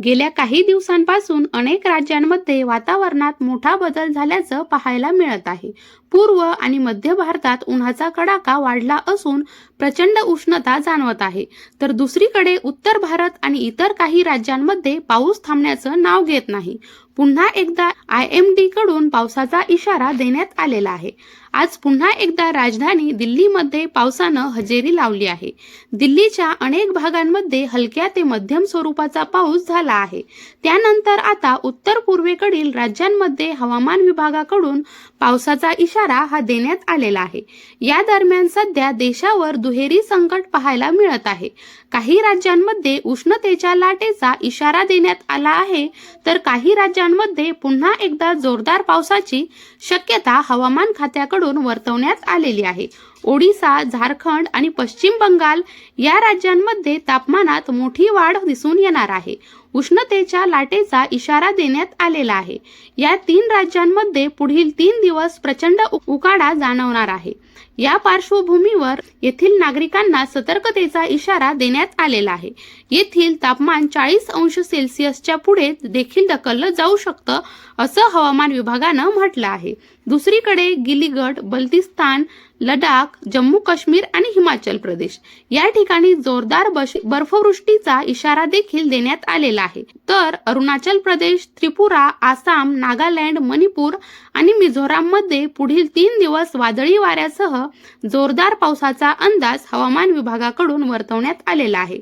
गेल्या काही दिवसांपासून अनेक राज्यांमध्ये वातावरणात मोठा बदल झाल्याचं पाहायला मिळत आहे. पूर्व आणि मध्य भारतात उन्हाचा कडाका वाढला असून प्रचंड उष्णता जाणवत आहे. तर दुसरीकडे उत्तर भारत आणि इतर काही राज्यांमध्ये पाऊस थांबण्याचं नाव घेत नाही. पुन्हा एकदा आय एम डी कडून पावसाचा इशारा देण्यात आलेला आहे. आज पुन्हा एकदा राजधानी दिल्लीमध्ये पावसानं हजेरी लावली आहे. दिल्लीच्या अनेक भागांमध्ये हलक्या ते मध्यम स्वरूपाचा पाऊस झाला आहे. त्यानंतर आता उत्तर पूर्वेकडील राज्यांमध्ये हवामान विभागाकडून पावसाचा इशारा हा देण्यात आलेला आहे. या दरम्यान सध्या देशावर दुहेरी संकट पाहायला मिळत आहे. काही राज्यांमध्ये उष्णतेच्या लाटेचा इशारा देण्यात आला आहे. तर काही राज्यांमध्ये पुन्हा एकदा जोरदार पावसाची शक्यता हवामान खात्याकडून वर्तवण्यात आलेली आहे. ओडिसा झारखंड आणि पश्चिम बंगाल या राज्यांमध्ये तापमानात मोठी वाढ दिसून येणार आहे. उष्णतेच्या लाटेचा इशारा देण्यात आलेला आहे. या तीन राज्यांमध्ये पुढील तीन दिवस प्रचंड उकाडा जाणवणार आहे. या पार्श्वभूमीवर येथील नागरिकांना सतर्कतेचा इशारा देण्यात आलेला आहे. येथील तापमान चाळीस अंश सेल्सिअसच्या पुढे देखील ढकललं जाऊ शकतं असं हवामान विभागानं म्हटलं आहे. दुसरीकडे गिलीगड बल्तिस्तान लडाख जम्मू काश्मीर आणि हिमाचल प्रदेश या ठिकाणी जोरदार बश- बर्फवृष्टीचा इशारा देखील देण्यात आलेला आहे. तर अरुणाचल प्रदेश त्रिपुरा आसाम नागालँड मणिपूर आणि मिझोराममध्ये पुढील तीन दिवस वादळी वाऱ्यासह जोरदार पावसाचा अंदाज हवामान विभागाकडून वर्तवण्यात आलेला आहे.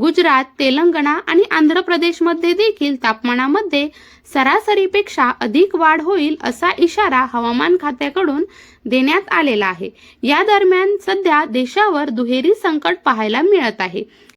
गुजरात तेलंगणा आणि आंध्र प्रदेशमध्ये देखील तापमानामध्ये सरासरीपेक्षा अधिक वाढ होईल असा इशारा हवामान खात्याकडून देण्यात आलेला आहे. या दरम्यान सध्या देशावर दुहेरी संकट पाहायला मिळत आहे.